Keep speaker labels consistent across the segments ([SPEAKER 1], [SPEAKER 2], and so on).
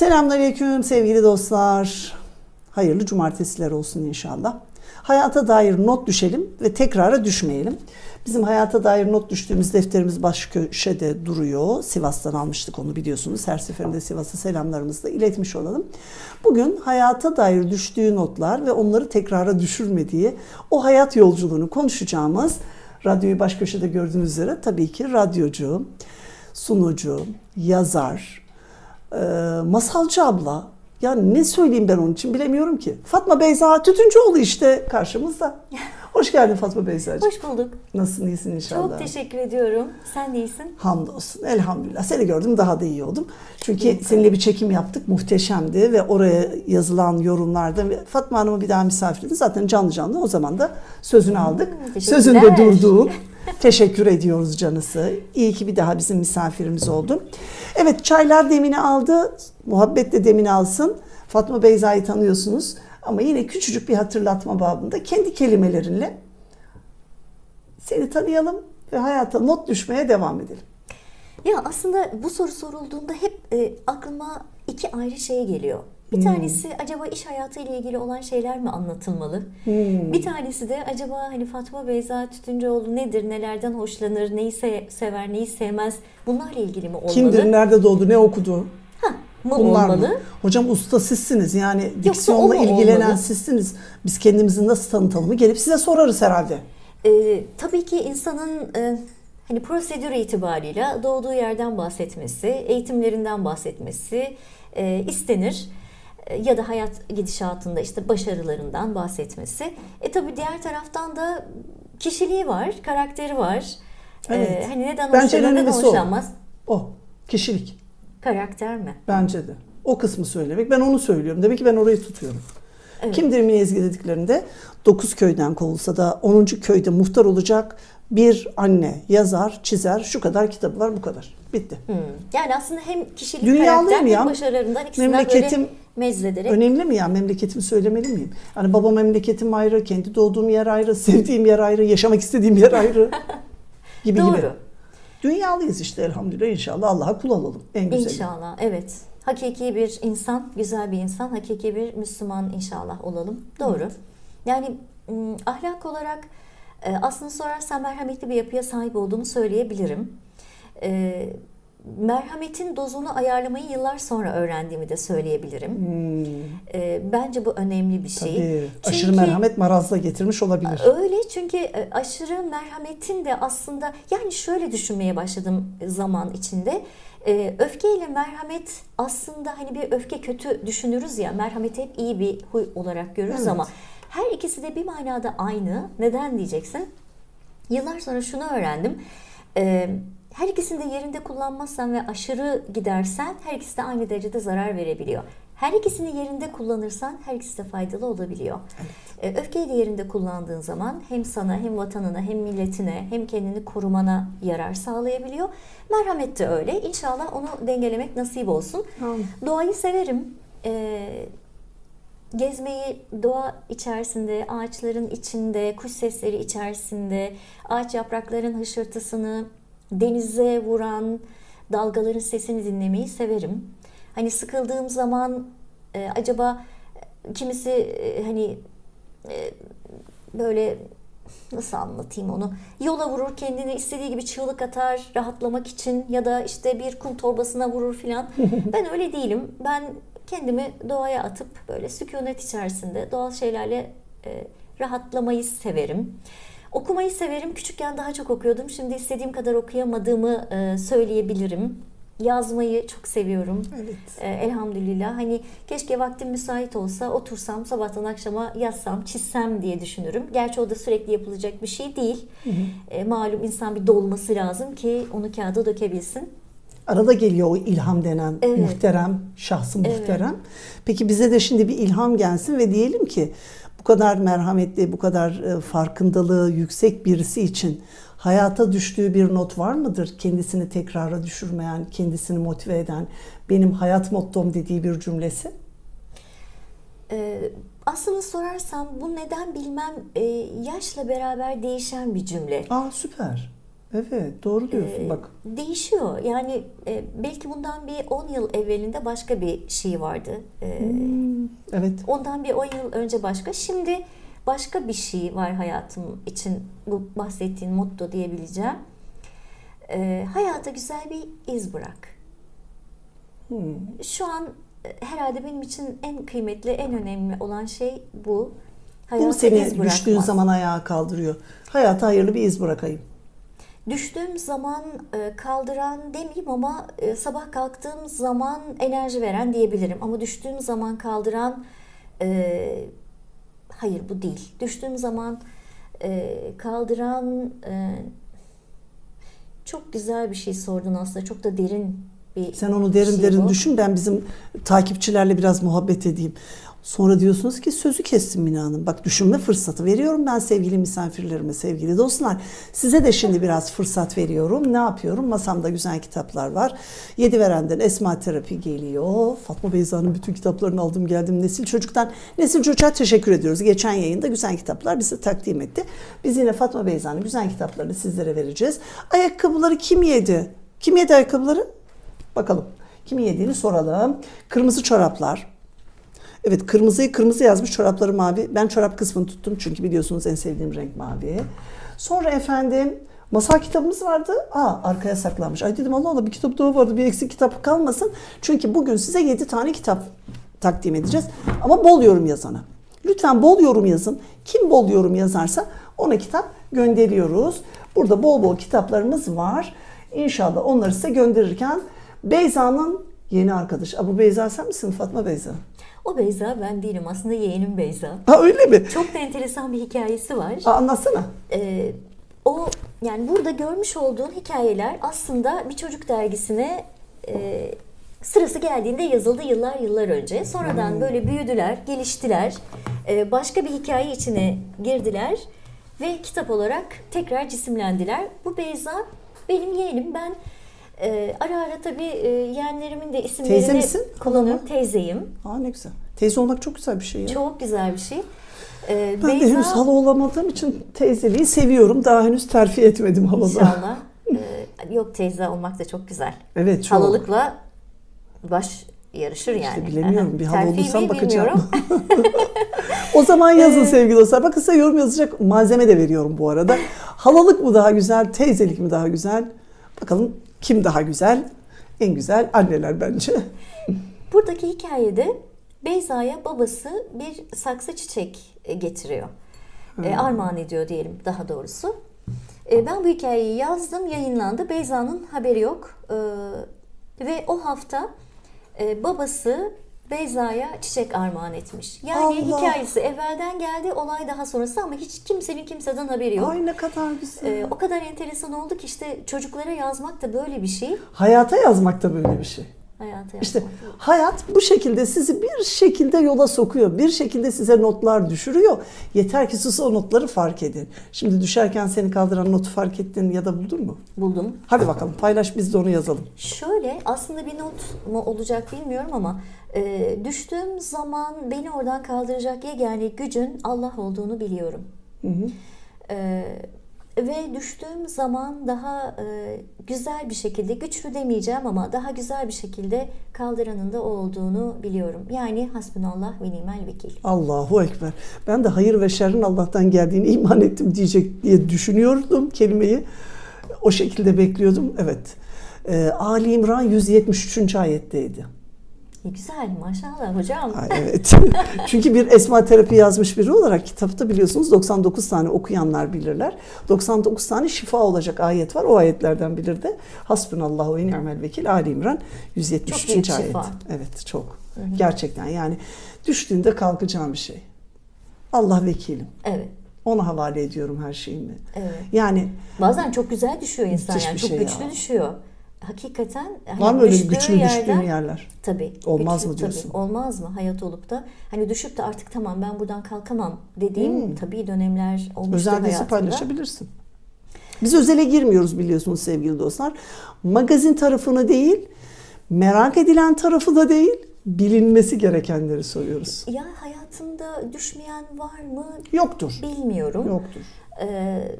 [SPEAKER 1] Selamünaleyküm sevgili dostlar. Hayırlı cumartesiler olsun inşallah. Hayata dair not düşelim ve tekrara düşmeyelim. Bizim hayata dair not düştüğümüz defterimiz baş köşede duruyor. Sivas'tan almıştık onu biliyorsunuz. Her seferinde Sivas'a selamlarımızı da iletmiş olalım. Bugün hayata dair düştüğü notlar ve onları tekrara düşürmediği o hayat yolculuğunu konuşacağımız radyoyu baş köşede gördüğünüz üzere tabii ki radyocu, sunucu, yazar, ee, masalcı abla. Ya ne söyleyeyim ben onun için bilemiyorum ki. Fatma Beyza Tütüncüoğlu işte karşımızda. Hoş geldin Fatma Beyza'cığım.
[SPEAKER 2] Hoş bulduk.
[SPEAKER 1] Nasılsın iyisin inşallah?
[SPEAKER 2] Çok teşekkür ediyorum. Sen de iyisin.
[SPEAKER 1] Hamdolsun elhamdülillah. Seni gördüm daha da iyi oldum. Çünkü seninle bir çekim yaptık muhteşemdi ve oraya yazılan yorumlarda Fatma Hanım'ı bir daha misafir edin. Zaten canlı canlı o zaman da sözünü aldık.
[SPEAKER 2] Hmm.
[SPEAKER 1] Sözünde durdu. Teşekkür ediyoruz canısı. İyi ki bir daha bizim misafirimiz oldu. Evet çaylar demini aldı. Muhabbet de demini alsın. Fatma Beyza'yı tanıyorsunuz. Ama yine küçücük bir hatırlatma babında kendi kelimelerinle seni tanıyalım ve hayata not düşmeye devam edelim.
[SPEAKER 2] Ya aslında bu soru sorulduğunda hep e, aklıma iki ayrı şey geliyor. Bir
[SPEAKER 1] Hmm.
[SPEAKER 2] tanesi acaba iş hayatı ile ilgili olan şeyler mi anlatılmalı?
[SPEAKER 1] Hmm.
[SPEAKER 2] Bir tanesi de acaba hani Fatma Beyza Tütüncüoğlu nedir, nelerden hoşlanır, neyi se- sever, neyi sevmez bunlarla ilgili mi olmalı?
[SPEAKER 1] Kimdir, nerede doğdu, ne okudu?
[SPEAKER 2] Ha, mı
[SPEAKER 1] Bunlar
[SPEAKER 2] olmalı?
[SPEAKER 1] mı? Hocam usta sizsiniz yani
[SPEAKER 2] o
[SPEAKER 1] diksiyonla ilgilenen
[SPEAKER 2] olmalı?
[SPEAKER 1] sizsiniz. Biz kendimizi nasıl tanıtalım gelip size sorarız herhalde.
[SPEAKER 2] Ee, tabii ki insanın e, hani prosedür itibarıyla doğduğu yerden bahsetmesi, eğitimlerinden bahsetmesi e, istenir. E, ya da hayat gidişatında işte başarılarından bahsetmesi. E tabii diğer taraftan da kişiliği var, karakteri var. E,
[SPEAKER 1] Evet.
[SPEAKER 2] hani neden
[SPEAKER 1] Bence
[SPEAKER 2] hoşlanır, neden
[SPEAKER 1] önemlisi o.
[SPEAKER 2] hoşlanmaz?
[SPEAKER 1] O kişilik
[SPEAKER 2] Karakter mi?
[SPEAKER 1] bence de. O kısmı söylemek. Ben onu söylüyorum. Demek ki ben orayı tutuyorum.
[SPEAKER 2] Evet.
[SPEAKER 1] Kimdir Mine Ezgi dediklerinde 9 köyden kovulsa da 10. köyde muhtar olacak bir anne yazar, çizer, şu kadar kitabı var bu kadar. Bitti.
[SPEAKER 2] Hmm. Yani aslında hem kişilik,
[SPEAKER 1] Dünyalıyım
[SPEAKER 2] karakter hem başarılarından ikisinden
[SPEAKER 1] Memleketim
[SPEAKER 2] böyle meczederek
[SPEAKER 1] Önemli mi ya memleketimi söylemeli miyim? Hani baba memleketim ayrı, kendi doğduğum yer ayrı, sevdiğim yer ayrı, yaşamak istediğim yer ayrı gibi gibi.
[SPEAKER 2] Doğru.
[SPEAKER 1] Dünyalıyız işte elhamdülillah inşallah Allah'a kul olalım en güzeli.
[SPEAKER 2] İnşallah evet. Hakiki bir insan, güzel bir insan, hakiki bir Müslüman inşallah olalım. Doğru. Yani ım, ahlak olarak e, aslında sorarsan merhametli bir yapıya sahip olduğumu söyleyebilirim. Merhametin dozunu ayarlamayı yıllar sonra öğrendiğimi de söyleyebilirim.
[SPEAKER 1] Hmm,
[SPEAKER 2] E, bence bu önemli bir şey.
[SPEAKER 1] tabii. Aşırı
[SPEAKER 2] Çünkü-
[SPEAKER 1] merhamet marazla getirmiş olabilir.
[SPEAKER 2] Öyle çünkü e, aşırı merhametin de aslında yani şöyle düşünmeye başladım zaman içinde. E, öfkeyle merhamet aslında hani bir öfke kötü düşünürüz ya merhameti hep iyi bir huy olarak görürüz
[SPEAKER 1] Evet.
[SPEAKER 2] ama her ikisi de bir manada aynı. Neden diyeceksin? Yıllar sonra şunu öğrendim. E, her ikisini de yerinde kullanmazsan ve aşırı gidersen her ikisi de aynı derecede zarar verebiliyor. Her ikisini yerinde kullanırsan her ikisi de faydalı olabiliyor. E, Öfkeyi de yerinde kullandığın zaman hem sana hem vatanına hem milletine hem kendini korumana yarar sağlayabiliyor. Merhamet de öyle. İnşallah onu dengelemek nasip olsun.
[SPEAKER 1] Amin.
[SPEAKER 2] Doğayı severim. E, gezmeyi doğa içerisinde, ağaçların içinde, kuş sesleri içerisinde, ağaç yaprakların hışırtısını, denize vuran dalgaların sesini dinlemeyi severim. Hani sıkıldığım zaman e, acaba e, kimisi e, hani e, böyle nasıl anlatayım onu yola vurur kendini istediği gibi çığlık atar rahatlamak için ya da işte bir kum torbasına vurur filan. ben öyle değilim. Ben kendimi doğaya atıp böyle sükunet içerisinde doğal şeylerle e, rahatlamayı severim. Okumayı severim. Küçükken daha çok okuyordum. Şimdi istediğim kadar okuyamadığımı e, söyleyebilirim. Yazmayı çok seviyorum.
[SPEAKER 1] Evet.
[SPEAKER 2] E, elhamdülillah. Hani keşke vaktim müsait olsa otursam sabahtan akşama yazsam, çizsem diye düşünürüm. Gerçi o da sürekli yapılacak bir şey değil. E, malum insan bir dolması lazım ki onu kağıda dökebilsin.
[SPEAKER 1] Arada geliyor o ilham denen
[SPEAKER 2] Evet.
[SPEAKER 1] muhterem, şahsı
[SPEAKER 2] Evet.
[SPEAKER 1] muhterem. Peki bize de şimdi bir ilham gelsin ve diyelim ki bu kadar merhametli, bu kadar e, farkındalığı yüksek birisi için hayata düştüğü bir not var mıdır? Kendisini tekrara düşürmeyen, kendisini motive eden, benim hayat mottom dediği bir cümlesi?
[SPEAKER 2] E, aslını sorarsam bu neden bilmem e, yaşla beraber değişen bir cümle.
[SPEAKER 1] Aa süper. Evet doğru diyorsun
[SPEAKER 2] Ee,
[SPEAKER 1] bak.
[SPEAKER 2] Değişiyor. Yani e, belki bundan bir 10 yıl evvelinde başka bir şey vardı. Ee,
[SPEAKER 1] Hmm, evet.
[SPEAKER 2] Ondan bir 10 yıl önce başka. Şimdi başka bir şey var hayatım için bu bahsettiğin motto diyebileceğim. Ee, hayata güzel bir iz bırak.
[SPEAKER 1] Hmm.
[SPEAKER 2] Şu an e, herhalde benim için en kıymetli, en önemli olan şey bu.
[SPEAKER 1] Bu
[SPEAKER 2] Hayata
[SPEAKER 1] seni
[SPEAKER 2] iz bırakmak.
[SPEAKER 1] düştüğün zaman ayağa kaldırıyor? Hayata hayırlı bir iz bırakayım.
[SPEAKER 2] Düştüğüm zaman e, kaldıran demeyeyim ama e, sabah kalktığım zaman enerji veren diyebilirim. Ama düştüğüm zaman kaldıran e, hayır bu değil. Düştüğüm zaman e, kaldıran e, çok güzel bir şey sordun aslında. Çok da derin bir
[SPEAKER 1] Sen onu derin
[SPEAKER 2] şey
[SPEAKER 1] derin
[SPEAKER 2] bu.
[SPEAKER 1] düşün. Ben bizim takipçilerle biraz muhabbet edeyim. Sonra diyorsunuz ki sözü kestim Mine Hanım. Bak düşünme fırsatı veriyorum ben sevgili misafirlerime, sevgili dostlar. Size de şimdi biraz fırsat veriyorum. Ne yapıyorum? Masamda güzel kitaplar var. Yedi verenden Esma Terapi geliyor. Fatma Beyza'nın bütün kitaplarını aldım geldim Nesil Çocuk'tan. Nesil Çocuk'a teşekkür ediyoruz. Geçen yayında güzel kitaplar bize takdim etti. Biz yine Fatma Beyza'nın güzel kitaplarını sizlere vereceğiz. Ayakkabıları kim yedi? Kim yedi ayakkabıları? Bakalım. Kimin yediğini soralım. Kırmızı çoraplar. Evet kırmızıyı kırmızı yazmış çorapları mavi. Ben çorap kısmını tuttum çünkü biliyorsunuz en sevdiğim renk mavi. Sonra efendim masal kitabımız vardı. Aa arkaya saklanmış. Ay dedim Allah Allah bir kitap daha vardı bir eksik kitap kalmasın. Çünkü bugün size 7 tane kitap takdim edeceğiz. Ama bol yorum yazana. Lütfen bol yorum yazın. Kim bol yorum yazarsa ona kitap gönderiyoruz. Burada bol bol kitaplarımız var. İnşallah onları size gönderirken Beyza'nın yeni arkadaşı. Aa, bu Beyza sen misin Fatma Beyza?
[SPEAKER 2] O Beyza ben değilim. Aslında yeğenim Beyza.
[SPEAKER 1] Ha öyle mi?
[SPEAKER 2] Çok da enteresan bir hikayesi var.
[SPEAKER 1] Aa, anlatsana.
[SPEAKER 2] Ee, o yani burada görmüş olduğun hikayeler aslında bir çocuk dergisine e, sırası geldiğinde yazıldı yıllar yıllar önce. Sonradan böyle büyüdüler, geliştiler. Ee, başka bir hikaye içine girdiler ve kitap olarak tekrar cisimlendiler. Bu Beyza benim yeğenim. Ben e, ara ara tabii e, yeğenlerimin de isimlerini
[SPEAKER 1] Teyze misin?
[SPEAKER 2] kullanıyorum. Teyzeyim.
[SPEAKER 1] Aa ne güzel. Teyze olmak çok güzel bir şey ya.
[SPEAKER 2] Çok güzel bir şey. Ee,
[SPEAKER 1] ben de henüz hala olamadığım için teyzeliği seviyorum. Daha henüz terfi etmedim halada.
[SPEAKER 2] İnşallah. Ee, yok teyze olmak da çok güzel.
[SPEAKER 1] Evet çok.
[SPEAKER 2] Halalıkla baş yarışır yani.
[SPEAKER 1] İşte bilemiyorum. Bir
[SPEAKER 2] Terfi
[SPEAKER 1] olursam bakacağım. o zaman yazın sevgili dostlar. Bakın size yorum yazacak malzeme de veriyorum bu arada. Halalık mı daha güzel, teyzelik mi daha güzel? Bakalım kim daha güzel? En güzel anneler bence.
[SPEAKER 2] Buradaki hikayede Beyza'ya babası bir saksı çiçek e, getiriyor. E, armağan ediyor diyelim daha doğrusu. E, ben bu hikayeyi yazdım, yayınlandı. Beyza'nın haberi yok. E, ve o hafta e, babası Beyza'ya çiçek armağan etmiş. Yani
[SPEAKER 1] Allah!
[SPEAKER 2] hikayesi evvelden geldi, olay daha sonrası ama hiç kimsenin kimseden haberi yok.
[SPEAKER 1] Ay ne kadar güzel.
[SPEAKER 2] E, o kadar enteresan oldu ki işte çocuklara yazmak da böyle bir şey.
[SPEAKER 1] Hayata yazmak da böyle bir şey.
[SPEAKER 2] Hayata
[SPEAKER 1] İşte hayat bu şekilde sizi bir şekilde yola sokuyor. Bir şekilde size notlar düşürüyor. Yeter ki siz o notları fark edin. Şimdi düşerken seni kaldıran notu fark ettin ya da buldun mu?
[SPEAKER 2] buldum.
[SPEAKER 1] Hadi bakalım paylaş biz de onu yazalım.
[SPEAKER 2] Şöyle aslında bir not mu olacak bilmiyorum ama e, düştüğüm zaman beni oradan kaldıracak yegane gücün Allah olduğunu biliyorum.
[SPEAKER 1] Hı hı.
[SPEAKER 2] E, ve düştüğüm zaman daha e, güzel bir şekilde, güçlü demeyeceğim ama daha güzel bir şekilde kaldıranın da olduğunu biliyorum. Yani hasbunallah ve nimel vekil.
[SPEAKER 1] Allahu Ekber. Ben de hayır ve şerrin Allah'tan geldiğini iman ettim diyecek diye düşünüyordum kelimeyi. O şekilde bekliyordum. Evet. Ee, Ali İmran 173. ayetteydi.
[SPEAKER 2] Ne güzel maşallah hocam.
[SPEAKER 1] Ay, evet. Çünkü bir esma terapi yazmış biri olarak kitapta biliyorsunuz 99 tane okuyanlar bilirler. 99 tane şifa olacak ayet var. O ayetlerden bilir de Hasbunallahu ve ni'mel vekil Ali İmran 173.
[SPEAKER 2] Çok büyük
[SPEAKER 1] ayet.
[SPEAKER 2] şifa.
[SPEAKER 1] Evet çok. Gerçekten yani düştüğünde kalkacağım bir şey. Allah vekilim.
[SPEAKER 2] Evet,
[SPEAKER 1] Ona havale ediyorum her şeyimi.
[SPEAKER 2] evet.
[SPEAKER 1] Yani
[SPEAKER 2] Bazen çok güzel düşüyor insan yani çok
[SPEAKER 1] şey
[SPEAKER 2] güçlü
[SPEAKER 1] ya.
[SPEAKER 2] düşüyor. Hakikaten hani
[SPEAKER 1] var mı öyle
[SPEAKER 2] düştüğü
[SPEAKER 1] güçlü
[SPEAKER 2] yerden-
[SPEAKER 1] düştüğün yerler?
[SPEAKER 2] Tabii.
[SPEAKER 1] Olmaz
[SPEAKER 2] güçlü,
[SPEAKER 1] mı diyorsun?
[SPEAKER 2] Tabii, olmaz mı hayat olup da hani düşüp de artık tamam ben buradan kalkamam dediğim tabii dönemler olmuştur
[SPEAKER 1] Özel
[SPEAKER 2] hayatımda.
[SPEAKER 1] paylaşabilirsin. Biz özele girmiyoruz biliyorsunuz sevgili dostlar. Magazin tarafını değil, merak edilen tarafı da değil, bilinmesi gerekenleri soruyoruz.
[SPEAKER 2] Ya hayatında düşmeyen var mı
[SPEAKER 1] Yoktur.
[SPEAKER 2] bilmiyorum.
[SPEAKER 1] Yoktur.
[SPEAKER 2] Ee,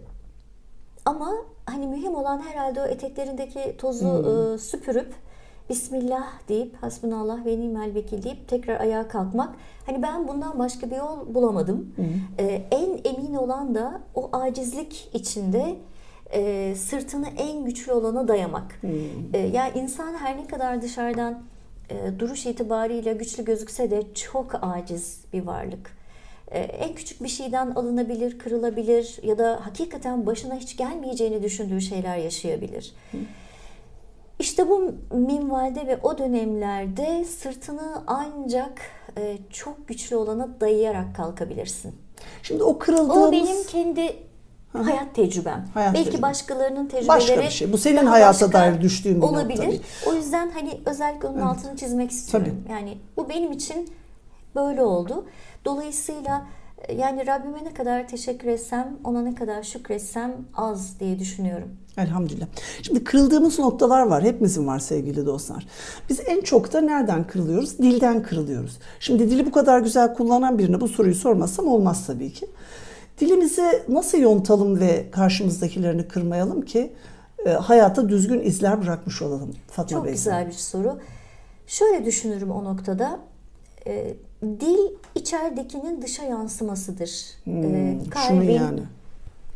[SPEAKER 2] ama hani mühim olan herhalde o eteklerindeki tozu e, süpürüp Bismillah deyip hasbunallah ve nimel vekil deyip tekrar ayağa kalkmak. Hani ben bundan başka bir yol bulamadım. E, en emin olan da o acizlik içinde e, sırtını en güçlü olana dayamak. E, yani insan her ne kadar dışarıdan e, duruş itibariyle güçlü gözükse de çok aciz bir varlık. E, en küçük bir şeyden alınabilir, kırılabilir ya da hakikaten başına hiç gelmeyeceğini düşündüğü şeyler yaşayabilir. İşte bu minvalde ve o dönemlerde sırtını ancak e, çok güçlü olana dayayarak kalkabilirsin.
[SPEAKER 1] Şimdi o kırıldığımız...
[SPEAKER 2] O benim kendi hayat tecrübem.
[SPEAKER 1] Hayat
[SPEAKER 2] Belki
[SPEAKER 1] tecrüben.
[SPEAKER 2] başkalarının tecrübeleri
[SPEAKER 1] Başka bir şey. Bu senin hayata dair düştüğün bir
[SPEAKER 2] olabilir.
[SPEAKER 1] tabii.
[SPEAKER 2] O yüzden hani özellikle onun altını çizmek istiyorum. Yani bu benim için böyle oldu. Dolayısıyla e, yani Rabbime ne kadar teşekkür etsem, ona ne kadar şükretsem az diye düşünüyorum.
[SPEAKER 1] Elhamdülillah. Şimdi kırıldığımız noktalar var. Hepimizin var sevgili dostlar. Biz en çok da nereden kırılıyoruz? Dilden kırılıyoruz. Şimdi dili bu kadar güzel kullanan birine bu soruyu sormazsam olmaz tabii ki. Dilimizi nasıl yontalım ve karşımızdakilerini kırmayalım ki e, hayata düzgün izler bırakmış olalım Fatma
[SPEAKER 2] Çok
[SPEAKER 1] Bey.
[SPEAKER 2] güzel bir soru. Şöyle düşünürüm o noktada. E, dil içeridekinin dışa yansımasıdır.
[SPEAKER 1] Hmm,
[SPEAKER 2] E,
[SPEAKER 1] şunu
[SPEAKER 2] kalbin,
[SPEAKER 1] yani.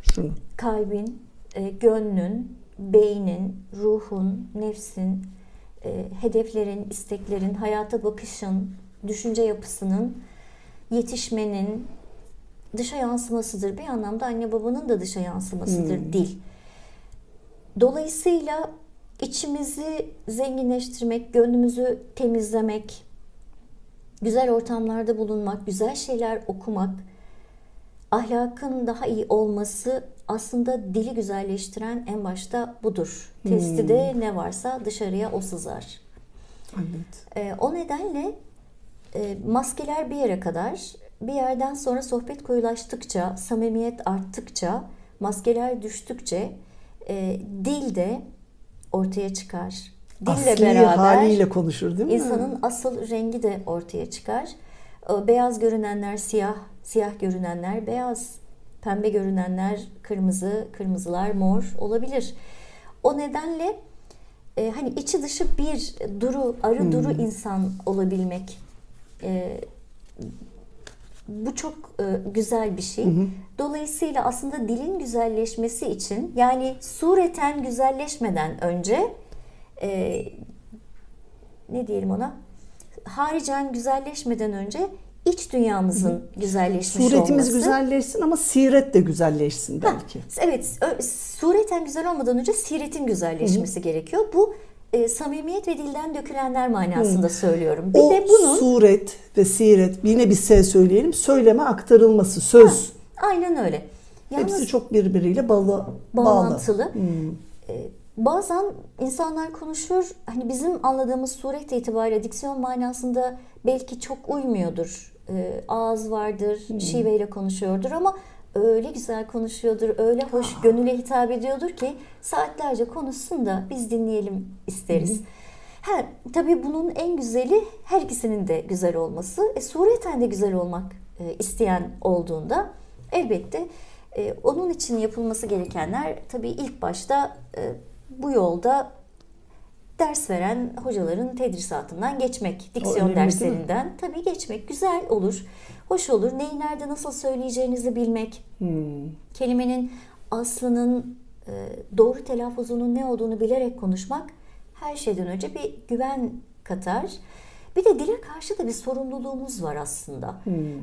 [SPEAKER 1] Şunu.
[SPEAKER 2] kalbin, e, gönlün, beynin, ruhun, nefsin, e, hedeflerin, isteklerin, hayata bakışın, düşünce yapısının, yetişmenin dışa yansımasıdır. Bir anlamda anne babanın da dışa yansımasıdır dil. Dolayısıyla içimizi zenginleştirmek, gönlümüzü temizlemek, güzel ortamlarda bulunmak, güzel şeyler okumak, ahlakın daha iyi olması aslında dili güzelleştiren en başta budur. Testide ne varsa dışarıya o sızar.
[SPEAKER 1] Evet.
[SPEAKER 2] Ee, o nedenle e, maskeler bir yere kadar, bir yerden sonra sohbet koyulaştıkça, samimiyet arttıkça, maskeler düştükçe e, dil de ortaya çıkar. Dille
[SPEAKER 1] Asli
[SPEAKER 2] beraber
[SPEAKER 1] haliyle konuşur değil mi?
[SPEAKER 2] insanın asıl rengi de ortaya çıkar. O Beyaz görünenler siyah, siyah görünenler beyaz, pembe görünenler kırmızı, kırmızılar mor olabilir. O nedenle e, hani içi dışı bir duru, arı duru insan olabilmek e, bu çok e, güzel bir şey. Dolayısıyla aslında dilin güzelleşmesi için yani sureten güzelleşmeden önce e, ne diyelim ona haricen güzelleşmeden önce iç dünyamızın güzelleşmiş
[SPEAKER 1] Suretimiz
[SPEAKER 2] olması.
[SPEAKER 1] güzelleşsin ama siret de güzelleşsin belki.
[SPEAKER 2] Evet, ö- sureten güzel olmadan önce siretin güzelleşmesi gerekiyor. Bu e, samimiyet ve dilden dökülenler manasında söylüyorum. Bir
[SPEAKER 1] o
[SPEAKER 2] de bunun
[SPEAKER 1] suret ve siret yine bir S söyleyelim. Söyleme aktarılması, söz.
[SPEAKER 2] aynen öyle. Yalnız
[SPEAKER 1] Hepsi çok birbiriyle bağlı.
[SPEAKER 2] bağlantılı.
[SPEAKER 1] Hmm.
[SPEAKER 2] Ee, Bazen insanlar konuşur, hani bizim anladığımız suret itibariyle diksiyon manasında belki çok uymuyordur. Ee, ağız vardır, şiveyle konuşuyordur ama öyle güzel konuşuyordur, öyle hoş gönüle hitap ediyordur ki saatlerce konuşsun da biz dinleyelim isteriz. Ha, tabii bunun en güzeli her ikisinin de güzel olması. E, sureten de güzel olmak e, isteyen olduğunda elbette e, onun için yapılması gerekenler tabii ilk başta e, bu yolda ders veren hocaların tedrisatından geçmek, diksiyon
[SPEAKER 1] önemli
[SPEAKER 2] derslerinden tabii geçmek güzel olur, hoş olur. Neyi nerede nasıl söyleyeceğinizi bilmek,
[SPEAKER 1] Hmm.
[SPEAKER 2] kelimenin aslının e, doğru telaffuzunun ne olduğunu bilerek konuşmak her şeyden önce bir güven katar. Bir de dile karşı da bir sorumluluğumuz var aslında.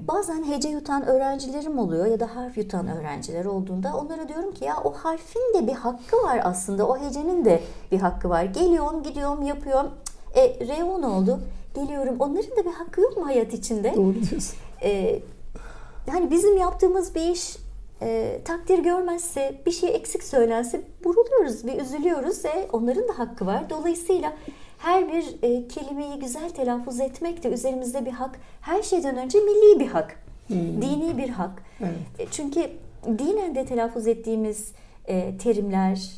[SPEAKER 2] Bazen hece yutan öğrencilerim oluyor ya da harf yutan öğrenciler olduğunda onlara diyorum ki ya o harfin de bir hakkı var aslında. O hecenin de bir hakkı var. Geliyorum, gidiyorum, yapıyorum. E, reyon oldu. Geliyorum. Onların da bir hakkı yok mu hayat içinde?
[SPEAKER 1] Doğru diyorsun.
[SPEAKER 2] Ee, hani bizim yaptığımız bir iş e, takdir görmezse, bir şey eksik söylense buruluyoruz, bir üzülüyoruz ve onların da hakkı var. Dolayısıyla her bir e, kelimeyi güzel telaffuz etmek de üzerimizde bir hak. Her şeyden önce milli bir hak, dini bir hak.
[SPEAKER 1] Evet.
[SPEAKER 2] E, Çünkü dinen de telaffuz ettiğimiz e, terimler,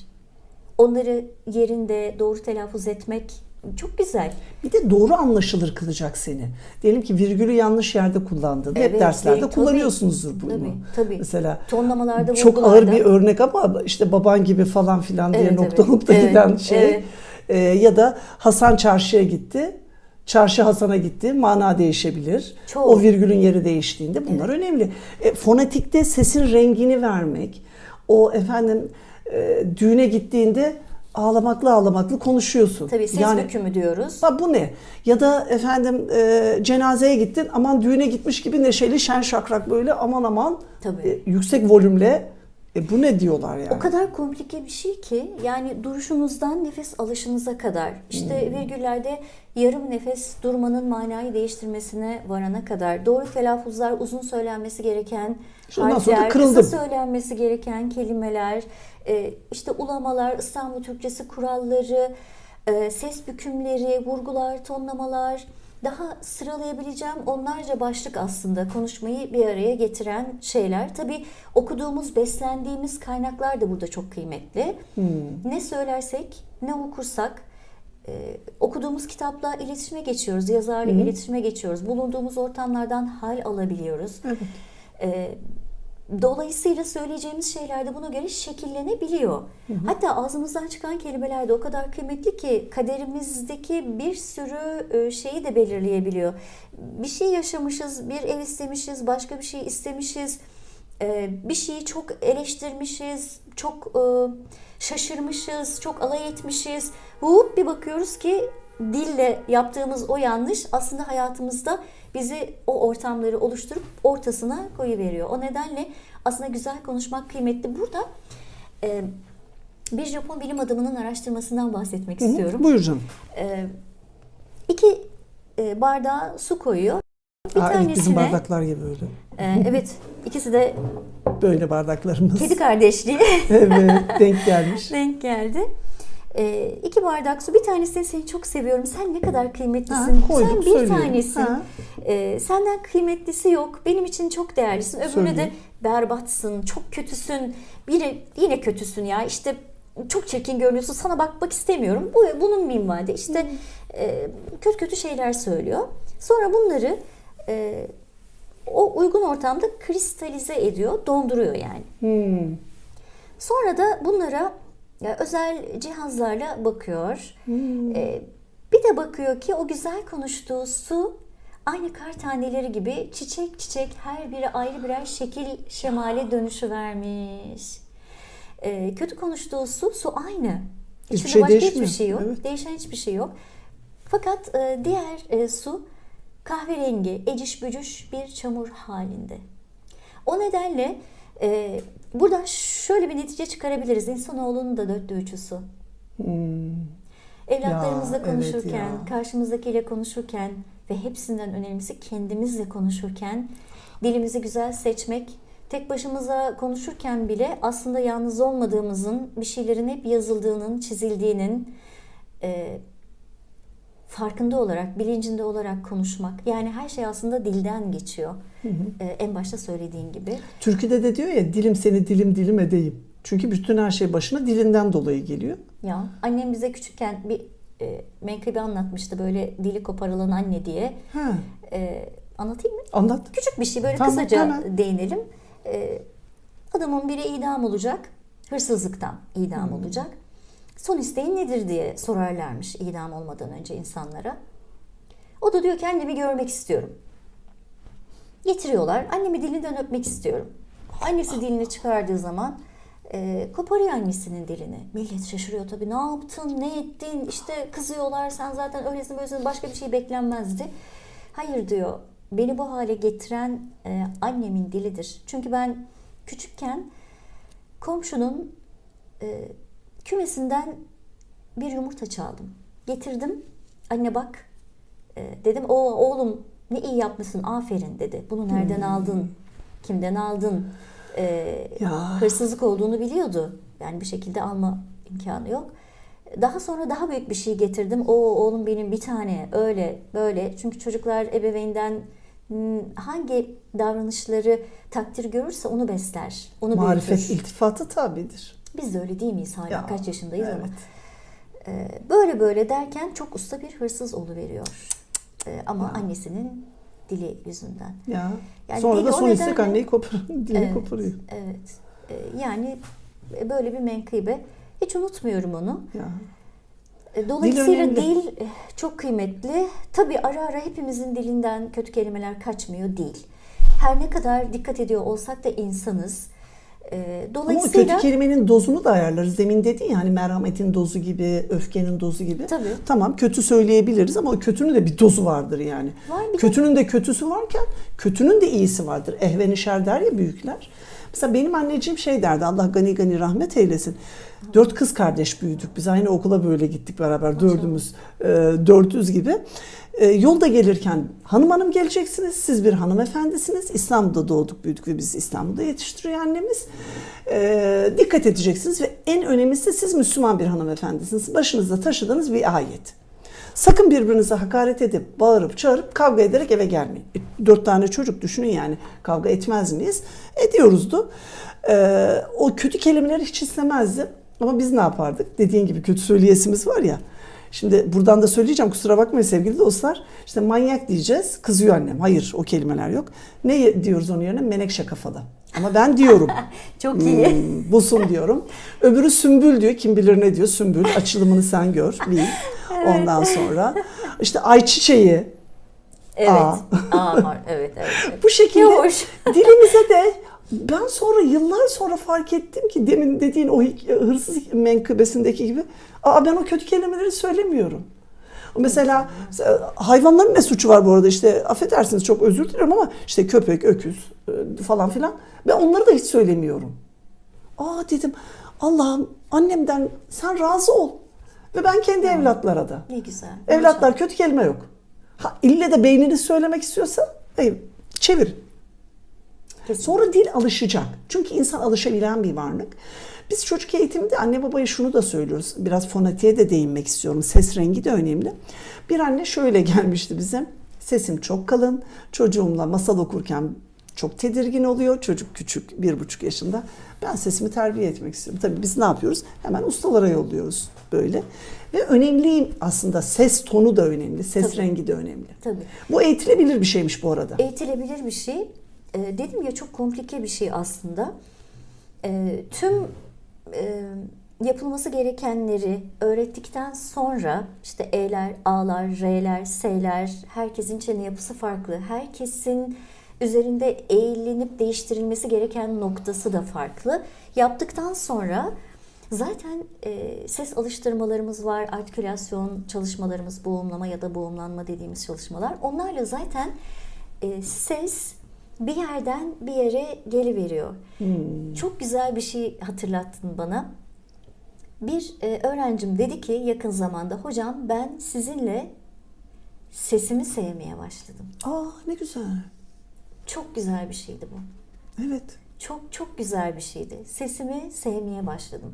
[SPEAKER 2] onları yerinde doğru telaffuz etmek Çok güzel.
[SPEAKER 1] Bir de doğru anlaşılır kılacak seni. Diyelim ki virgülü yanlış yerde kullandın. Hep
[SPEAKER 2] Evet,
[SPEAKER 1] derslerde
[SPEAKER 2] tabii,
[SPEAKER 1] kullanıyorsunuzdur bunu.
[SPEAKER 2] Tabii, tabii.
[SPEAKER 1] Mesela
[SPEAKER 2] Tonlamalarda,
[SPEAKER 1] çok ağır bir örnek ama işte baban gibi falan filan diye
[SPEAKER 2] Evet,
[SPEAKER 1] nokta
[SPEAKER 2] evet.
[SPEAKER 1] nokta
[SPEAKER 2] Evet,
[SPEAKER 1] giden şey.
[SPEAKER 2] evet.
[SPEAKER 1] Ee, ya da Hasan çarşıya gitti. Çarşı Hasan'a gitti. Mana değişebilir.
[SPEAKER 2] Çok.
[SPEAKER 1] O virgülün yeri değiştiğinde bunlar önemli. E, fonetikte sesin rengini vermek. O efendim e, düğüne gittiğinde ağlamaklı ağlamaklı konuşuyorsun.
[SPEAKER 2] Tabii ses
[SPEAKER 1] yani,
[SPEAKER 2] bükümü diyoruz.
[SPEAKER 1] Ha bu ne? Ya da efendim e, cenazeye gittin aman düğüne gitmiş gibi neşeli şen şakrak böyle aman aman
[SPEAKER 2] Tabii.
[SPEAKER 1] e, yüksek volümle e, bu ne diyorlar yani?
[SPEAKER 2] O kadar komplike bir şey ki yani duruşunuzdan nefes alışınıza kadar işte
[SPEAKER 1] Hmm.
[SPEAKER 2] virgüllerde yarım nefes durmanın manayı değiştirmesine varana kadar doğru telaffuzlar uzun söylenmesi gereken harfler, kısa söylenmesi gereken kelimeler, e, işte ulamalar, İstanbul Türkçesi kuralları, e, ses bükümleri, vurgular, tonlamalar daha sıralayabileceğim onlarca başlık aslında konuşmayı bir araya getiren şeyler. Tabii okuduğumuz, beslendiğimiz kaynaklar da burada çok kıymetli. Ne söylersek, ne okursak e, okuduğumuz kitapla iletişime geçiyoruz, yazarla iletişime geçiyoruz. Bulunduğumuz ortamlardan hal alabiliyoruz.
[SPEAKER 1] Evet.
[SPEAKER 2] E, Dolayısıyla söyleyeceğimiz şeyler de buna göre şekillenebiliyor. Hatta ağzımızdan çıkan kelimeler de o kadar kıymetli ki kaderimizdeki bir sürü e, şeyi de belirleyebiliyor. Bir şey yaşamışız, bir ev istemişiz, başka bir şey istemişiz, e, bir şeyi çok eleştirmişiz, çok e, şaşırmışız, çok alay etmişiz. Hop bir bakıyoruz ki dille yaptığımız o yanlış aslında hayatımızda bizi o ortamları oluşturup ortasına koyuveriyor. O nedenle aslında güzel konuşmak kıymetli. Burada e, bir Japon bilim adamının araştırmasından bahsetmek
[SPEAKER 1] Hı hı,
[SPEAKER 2] istiyorum.
[SPEAKER 1] Buyur canım.
[SPEAKER 2] E, iki e, bardağa su koyuyor. Bir
[SPEAKER 1] Aa, evet, bizim
[SPEAKER 2] tanesine
[SPEAKER 1] bardaklar gibi öyle.
[SPEAKER 2] e, evet ikisi de
[SPEAKER 1] Böyle bardaklarımız.
[SPEAKER 2] kedi kardeşliği
[SPEAKER 1] evet denk gelmiş.
[SPEAKER 2] denk geldi. E, iki bardak su. Bir tanesini seni çok seviyorum. Sen ne kadar kıymetlisin.
[SPEAKER 1] Ha, koyduk,
[SPEAKER 2] Sen bir
[SPEAKER 1] söylüyorum.
[SPEAKER 2] tanesin.
[SPEAKER 1] Ha.
[SPEAKER 2] E, senden kıymetlisi yok. Benim için çok değerlisin. Öbürüne de
[SPEAKER 1] Söyleyeyim.
[SPEAKER 2] berbatsın, çok kötüsün. Biri yine kötüsün ya. İşte çok çirkin görünüyorsun. Sana bakmak istemiyorum. Bu bunun minvalde. İşte e, kötü kötü şeyler söylüyor. Sonra bunları e, o uygun ortamda kristalize ediyor, donduruyor yani.
[SPEAKER 1] Hmm.
[SPEAKER 2] Sonra da bunlara ya, özel cihazlarla bakıyor.
[SPEAKER 1] Hmm.
[SPEAKER 2] Ee, bir de bakıyor ki o güzel konuştuğu su aynı kar taneleri gibi çiçek çiçek her biri ayrı birer şekil şemale dönüşü vermiş. Ee, kötü konuştuğu su su aynı.
[SPEAKER 1] Hiçbir
[SPEAKER 2] İçinde
[SPEAKER 1] şey
[SPEAKER 2] başka hiçbir
[SPEAKER 1] değişmiyor.
[SPEAKER 2] şey yok.
[SPEAKER 1] Evet.
[SPEAKER 2] Değişen hiçbir şey yok. Fakat e, diğer e, su kahverengi, eciş bücüş bir çamur halinde. O nedenle e, buradan şöyle bir netice çıkarabiliriz. İnsanoğlunun da dörtte üçü su.
[SPEAKER 1] Hmm.
[SPEAKER 2] Evlatlarımızla
[SPEAKER 1] Ya,
[SPEAKER 2] konuşurken,
[SPEAKER 1] evet ya.
[SPEAKER 2] karşımızdakiyle konuşurken ve hepsinden önemlisi kendimizle konuşurken dilimizi güzel seçmek, tek başımıza konuşurken bile aslında yalnız olmadığımızın, bir şeylerin hep yazıldığının, çizildiğinin e, farkında olarak, bilincinde olarak konuşmak. Yani her şey aslında dilden geçiyor. E, en başta söylediğin gibi.
[SPEAKER 1] Türküde de diyor ya dilim seni dilim dilim edeyim. Çünkü bütün her şey başına dilinden dolayı geliyor.
[SPEAKER 2] Ya annem bize küçükken bir e, menkıbe anlatmıştı böyle dili koparılan anne diye.
[SPEAKER 1] Ha,
[SPEAKER 2] E, anlatayım mı?
[SPEAKER 1] anlat.
[SPEAKER 2] Küçük bir şey böyle
[SPEAKER 1] Tamam,
[SPEAKER 2] kısaca
[SPEAKER 1] hemen.
[SPEAKER 2] değinelim. E, adamın biri idam olacak. Hırsızlıktan idam
[SPEAKER 1] Hmm.
[SPEAKER 2] olacak. Son isteğin nedir diye sorarlarmış idam olmadan önce insanlara. O da diyor ki annemi görmek istiyorum. Getiriyorlar. Annemi dilinden öpmek istiyorum. Annesi dilini çıkardığı zaman e, koparıyor annesinin dilini. Millet şaşırıyor tabii. Ne yaptın, ne ettin? İşte kızıyorlar. Sen zaten öylesin böylesin. Başka bir şey beklenmezdi. Hayır diyor. Beni bu hale getiren e, annemin dilidir. Çünkü ben küçükken komşunun e, kümesinden bir yumurta çaldım. Getirdim. Anne bak. E, dedim o oğlum ne iyi yapmışsın aferin dedi. Bunu nereden aldın? Kimden aldın? E,
[SPEAKER 1] Ya.
[SPEAKER 2] hırsızlık olduğunu biliyordu. Yani bir şekilde alma imkanı yok. Daha sonra daha büyük bir şey getirdim. O oğlum benim bir tane öyle böyle. Çünkü çocuklar ebeveynden hmm, hangi davranışları takdir görürse onu besler. Onu
[SPEAKER 1] Marifet
[SPEAKER 2] büyütür.
[SPEAKER 1] iltifatı tabidir.
[SPEAKER 2] Biz de öyle değil miyiz hala?
[SPEAKER 1] Ya,
[SPEAKER 2] Kaç yaşındayız ama.
[SPEAKER 1] evet.
[SPEAKER 2] Ee, böyle böyle derken çok usta bir hırsız oluveriyor. Ee, ama annesinin dili yüzünden.
[SPEAKER 1] Ya.
[SPEAKER 2] Yani
[SPEAKER 1] Sonra da son istek anneyi kopar, dili
[SPEAKER 2] Evet,
[SPEAKER 1] koparıyor.
[SPEAKER 2] Evet. Ee, yani böyle bir menkıbe. Hiç unutmuyorum onu.
[SPEAKER 1] Ya.
[SPEAKER 2] E, Dolayısıyla
[SPEAKER 1] önemli.
[SPEAKER 2] dil e, çok kıymetli. Tabii ara ara hepimizin dilinden kötü kelimeler kaçmıyor değil. Her ne kadar dikkat ediyor olsak da insanız. E,
[SPEAKER 1] Ama o
[SPEAKER 2] Dolayısıyla
[SPEAKER 1] kötü kelimenin dozunu da ayarlarız. Demin dedin ya hani merhametin dozu gibi, öfkenin dozu gibi.
[SPEAKER 2] Tabii.
[SPEAKER 1] Tamam kötü söyleyebiliriz ama o kötünün de bir dozu vardır yani.
[SPEAKER 2] Var bir
[SPEAKER 1] kötünün de kötüsü varken kötünün de iyisi vardır. Ehven şer der ya büyükler. Mesela benim anneciğim şey derdi Allah gani gani rahmet eylesin. Dört kız kardeş büyüdük. Biz aynı okula böyle gittik beraber dördümüz. E, 400 gibi. E, yolda gelirken hanım hanım geleceksiniz. Siz bir hanımefendisiniz. İstanbul'da doğduk büyüdük ve biz İstanbul'da yetiştiriyor annemiz. E, dikkat edeceksiniz ve en önemlisi siz Müslüman bir hanımefendisiniz. Başınızda taşıdığınız bir ayet. Sakın birbirinize hakaret edip, bağırıp, çağırıp, kavga ederek eve gelmeyin. E, Dört tane çocuk düşünün yani. Kavga etmez miyiz? Ediyoruzdu. Ee, o kötü kelimeleri hiç istemezdim. Ama biz ne yapardık? Dediğin gibi kötü söyleyesimiz var ya. Şimdi buradan da söyleyeceğim kusura bakmayın sevgili dostlar. İşte manyak diyeceğiz. Kızıyor annem. Hayır o kelimeler yok. Ne diyoruz onun yerine? Menekşe kafalı. Ama ben diyorum.
[SPEAKER 2] çok iyi.
[SPEAKER 1] Hmm, busun diyorum. Öbürü sümbül diyor. Kim bilir ne diyor. Sümbül. Açılımını sen gör. Bil. Ondan sonra işte ayçiçeği.
[SPEAKER 2] Evet.
[SPEAKER 1] Aa.
[SPEAKER 2] Aa. Evet, evet. evet.
[SPEAKER 1] Bu şekilde
[SPEAKER 2] Hoş.
[SPEAKER 1] dilimize de ben sonra yıllar sonra fark ettim ki demin dediğin o hırsız menkıbesindeki gibi aa ben o kötü kelimeleri söylemiyorum. Mesela hayvanların ne suçu var bu arada işte affedersiniz çok özür dilerim ama işte köpek, öküz e, falan filan ben onları da hiç söylemiyorum. Aa dedim Allah'ım annemden sen razı ol ve ben kendi evlatlara da.
[SPEAKER 2] Ne güzel.
[SPEAKER 1] Evlatlar kötü kelime yok. Ha, ille de beynini söylemek istiyorsa çevir.
[SPEAKER 2] Kesinlikle.
[SPEAKER 1] Sonra dil alışacak. Çünkü insan alışabilen bir varlık. Biz çocuk eğitiminde anne babaya şunu da söylüyoruz. Biraz fonatiğe de değinmek istiyorum. Ses rengi de önemli. Bir anne şöyle gelmişti bize. Sesim çok kalın. Çocuğumla masal okurken çok tedirgin oluyor. Çocuk küçük, bir buçuk yaşında. Ben sesimi terbiye etmek istiyorum. Tabii biz ne yapıyoruz? Hemen ustalara yolluyoruz böyle. Ve önemli aslında ses tonu da önemli. Ses
[SPEAKER 2] Tabii.
[SPEAKER 1] rengi de önemli.
[SPEAKER 2] Tabii.
[SPEAKER 1] Bu eğitilebilir bir şeymiş bu arada.
[SPEAKER 2] Eğitilebilir bir şey. Ee, dedim ya çok komplike bir şey aslında. Ee, tüm e, yapılması gerekenleri öğrettikten sonra işte E'ler, A'lar, R'ler, S'ler, herkesin çene yapısı farklı. Herkesin üzerinde eğilinip değiştirilmesi gereken noktası da farklı. Yaptıktan sonra zaten e, ses alıştırmalarımız var, artikülasyon çalışmalarımız, boğumlama ya da boğumlanma dediğimiz çalışmalar. Onlarla zaten e, ses bir yerden bir yere geliveriyor. Çok güzel bir şey hatırlattın bana. Bir e, öğrencim dedi ki yakın zamanda hocam ben sizinle sesimi sevmeye başladım.
[SPEAKER 1] Aa ne güzel.
[SPEAKER 2] Çok güzel bir şeydi bu.
[SPEAKER 1] Evet.
[SPEAKER 2] Çok çok güzel bir şeydi. Sesimi sevmeye başladım.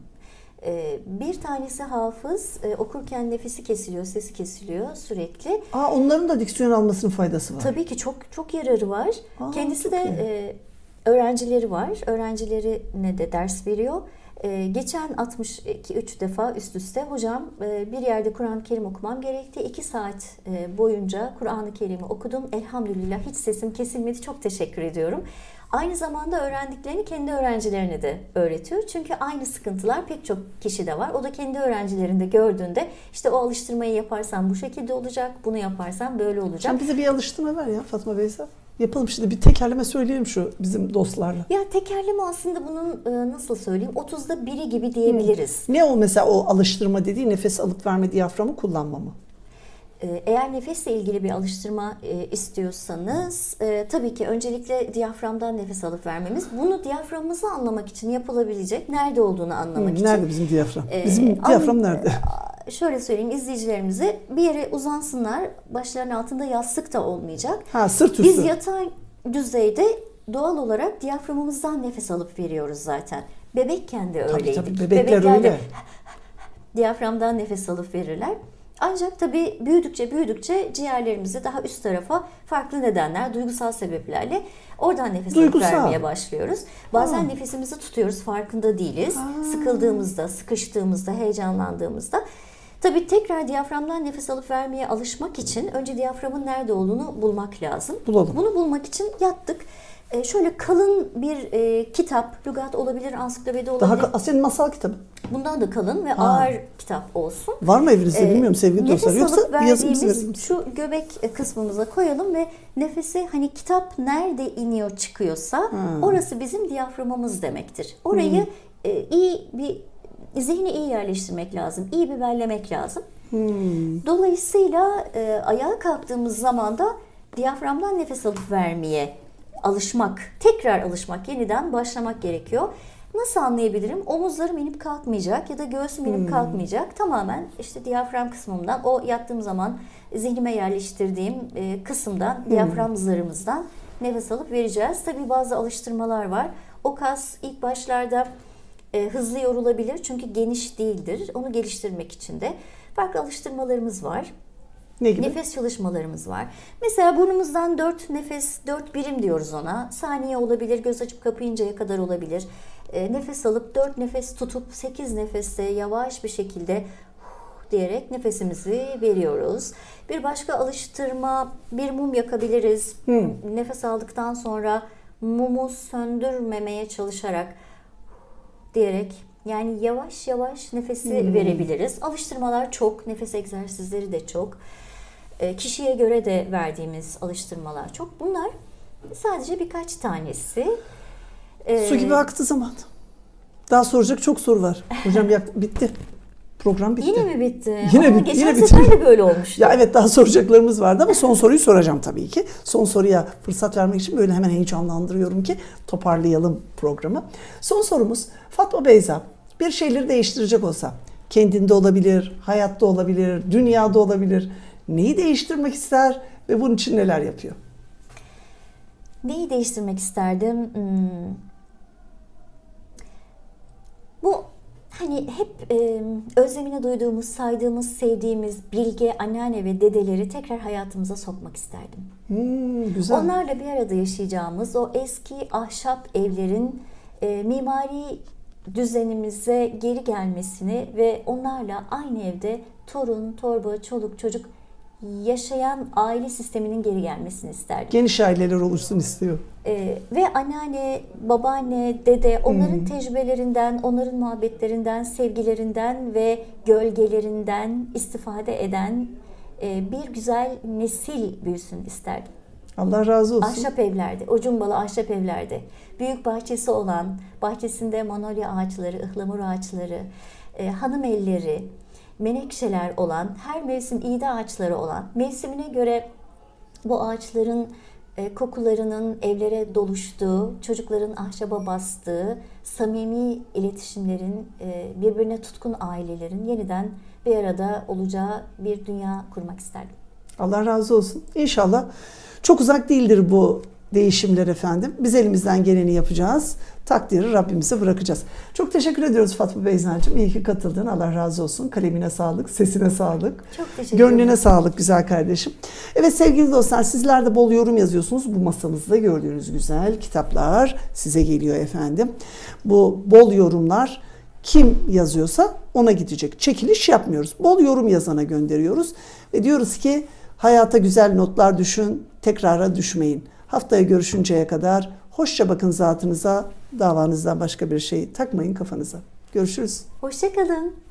[SPEAKER 2] E, bir tanesi hafız e, okurken nefesi kesiliyor, sesi kesiliyor sürekli.
[SPEAKER 1] Aa onların da diksiyon almasının faydası var.
[SPEAKER 2] Tabii ki çok çok yararı var.
[SPEAKER 1] Aa,
[SPEAKER 2] Kendisi de
[SPEAKER 1] iyi.
[SPEAKER 2] e, öğrencileri var. Öğrencilerine de ders veriyor. E, geçen 62-3 defa üst üste hocam e, bir yerde Kur'an-ı Kerim okumam gerekti. 2 saat e, boyunca Kur'an-ı Kerim'i okudum. Elhamdülillah hiç sesim kesilmedi. Çok teşekkür ediyorum. Aynı zamanda öğrendiklerini kendi öğrencilerine de öğretiyor. Çünkü aynı sıkıntılar pek çok kişide var. O da kendi öğrencilerinde gördüğünde işte o alıştırmayı yaparsan bu şekilde olacak, bunu yaparsan böyle olacak.
[SPEAKER 1] Sen bize bir alıştırma ver ya Fatma Beyza. Yapalım şimdi bir tekerleme söyleyelim şu bizim dostlarla.
[SPEAKER 2] Ya tekerleme aslında bunun e, nasıl söyleyeyim 30'da biri gibi diyebiliriz.
[SPEAKER 1] Ne o mesela o alıştırma dediği nefes alıp verme diyaframı kullanma mı?
[SPEAKER 2] E, Eğer nefesle ilgili bir alıştırma e, istiyorsanız e, tabii ki öncelikle diyaframdan nefes alıp vermemiz. Bunu diyaframımızı anlamak için yapılabilecek, nerede olduğunu anlamak
[SPEAKER 1] Hı,
[SPEAKER 2] için.
[SPEAKER 1] nerede bizim diyafram?
[SPEAKER 2] e,
[SPEAKER 1] Bizim diyafram nerede?
[SPEAKER 2] e, Şöyle söyleyeyim izleyicilerimize bir yere uzansınlar. Başlarının altında yastık da olmayacak.
[SPEAKER 1] Ha sırt üstü.
[SPEAKER 2] Biz yatay düzeyde doğal olarak diyaframımızdan nefes alıp veriyoruz zaten. Bebekken de
[SPEAKER 1] tabii
[SPEAKER 2] öyleydik.
[SPEAKER 1] tabii bebekler
[SPEAKER 2] Bebekler de
[SPEAKER 1] öyle.
[SPEAKER 2] diyaframdan nefes alıp verirler. Ancak tabii büyüdükçe büyüdükçe ciğerlerimizi daha üst tarafa farklı nedenler, duygusal sebeplerle oradan nefes alıp vermeye başlıyoruz. Bazen
[SPEAKER 1] Aa.
[SPEAKER 2] nefesimizi tutuyoruz, farkında değiliz.
[SPEAKER 1] Aa.
[SPEAKER 2] Sıkıldığımızda, sıkıştığımızda, heyecanlandığımızda. Tabii tekrar diyaframdan nefes alıp vermeye alışmak için önce diyaframın nerede olduğunu bulmak lazım.
[SPEAKER 1] Bulalım.
[SPEAKER 2] Bunu bulmak için yattık. Ee, şöyle kalın bir e, kitap, lügat olabilir, ansiklopedi olabilir.
[SPEAKER 1] Daha ka- senin masal kitabı.
[SPEAKER 2] Bundan da kalın ve
[SPEAKER 1] Ha.
[SPEAKER 2] ağır kitap olsun.
[SPEAKER 1] Var mı evinizde
[SPEAKER 2] Ee,
[SPEAKER 1] bilmiyorum sevgili dostlar. Yoksa verelim.
[SPEAKER 2] şu göbek kısmımıza koyalım ve nefesi hani kitap nerede iniyor çıkıyorsa orası bizim diyaframımız demektir. Orayı e, iyi bir zihni iyi yerleştirmek lazım. iyi bir bellemek lazım. Dolayısıyla e, ayağa kalktığımız zaman da diyaframdan nefes alıp vermeye alışmak, tekrar alışmak, yeniden başlamak gerekiyor. Nasıl anlayabilirim? Omuzlarım inip kalkmayacak ya da göğsüm inip kalkmayacak. Tamamen işte diyafram kısmımdan, o yattığım zaman zihnime yerleştirdiğim e, kısımdan, diyafram zarımızdan nefes alıp vereceğiz. Tabii bazı alıştırmalar var. O kas ilk başlarda e, hızlı yorulabilir çünkü geniş değildir. Onu geliştirmek için de farklı alıştırmalarımız var.
[SPEAKER 1] Ne gibi?
[SPEAKER 2] Nefes çalışmalarımız var. Mesela burnumuzdan 4 nefes, 4 birim diyoruz ona. Saniye olabilir, göz açıp kapayıncaya kadar olabilir. E, nefes alıp 4 nefes tutup 8 nefeste yavaş bir şekilde diyerek nefesimizi veriyoruz. Bir başka alıştırma, bir mum yakabiliriz. Nefes aldıktan sonra mumu söndürmemeye çalışarak diyerek yani yavaş yavaş nefesi verebiliriz. Alıştırmalar çok, nefes egzersizleri de çok. E, Kişiye göre de verdiğimiz alıştırmalar çok. Bunlar sadece birkaç tanesi. E,
[SPEAKER 1] Su gibi aktı zaman. Daha soracak çok soru var. Hocam yak- bitti. Program bitti.
[SPEAKER 2] Yine mi bitti?
[SPEAKER 1] Yine
[SPEAKER 2] Ama
[SPEAKER 1] bitti,
[SPEAKER 2] Geçen
[SPEAKER 1] yine bitti.
[SPEAKER 2] sefer de böyle olmuştu.
[SPEAKER 1] Ya evet daha soracaklarımız vardı ama son soruyu soracağım tabii ki. Son soruya fırsat vermek için böyle hemen heyecanlandırıyorum ki toparlayalım programı. Son sorumuz Fatma Beyza bir şeyleri değiştirecek olsa kendinde olabilir, hayatta olabilir, dünyada olabilir. Neyi değiştirmek ister ve bunun için neler yapıyor?
[SPEAKER 2] Neyi değiştirmek isterdim? Hmm. Bu hani hep e, özlemini duyduğumuz, saydığımız, sevdiğimiz bilge anneanne ve dedeleri tekrar hayatımıza sokmak isterdim.
[SPEAKER 1] Hmm, güzel.
[SPEAKER 2] Onlarla bir arada yaşayacağımız o eski ahşap evlerin e, mimari düzenimize geri gelmesini ve onlarla aynı evde torun, torba, çoluk, çocuk yaşayan aile sisteminin geri gelmesini isterdim.
[SPEAKER 1] Geniş aileler oluşsun istiyor.
[SPEAKER 2] Ee, ve anneanne, babaanne, dede onların tecrübelerinden, onların muhabbetlerinden, sevgilerinden ve gölgelerinden istifade eden e, bir güzel nesil büyüsün isterdim.
[SPEAKER 1] Allah razı olsun.
[SPEAKER 2] Ahşap evlerde, o cumbalı ahşap evlerde, büyük bahçesi olan, bahçesinde manolya ağaçları, ıhlamur ağaçları, e, hanım elleri, menekşeler olan, her mevsim iğde ağaçları olan, mevsimine göre bu ağaçların e, kokularının evlere doluştuğu, çocukların ahşaba bastığı, samimi iletişimlerin, e, birbirine tutkun ailelerin yeniden bir arada olacağı bir dünya kurmak isterdim.
[SPEAKER 1] Allah razı olsun. İnşallah çok uzak değildir bu değişimler efendim. Biz elimizden geleni yapacağız. Takdiri Rabbimize bırakacağız. Çok teşekkür ediyoruz Fatma Beyzacığım. İyi ki katıldın. Allah razı olsun. Kalemine sağlık, sesine sağlık.
[SPEAKER 2] Çok teşekkür
[SPEAKER 1] Gönlüne
[SPEAKER 2] ederim.
[SPEAKER 1] sağlık güzel kardeşim. Evet sevgili dostlar sizler de bol yorum yazıyorsunuz. Bu masamızda gördüğünüz güzel kitaplar size geliyor efendim. Bu bol yorumlar kim yazıyorsa ona gidecek. Çekiliş yapmıyoruz. Bol yorum yazana gönderiyoruz. Ve diyoruz ki hayata güzel notlar düşün, tekrara düşmeyin. Haftaya görüşünceye kadar hoşça bakın zatınıza, davanızdan başka bir şey takmayın kafanıza. Görüşürüz.
[SPEAKER 2] Hoşçakalın.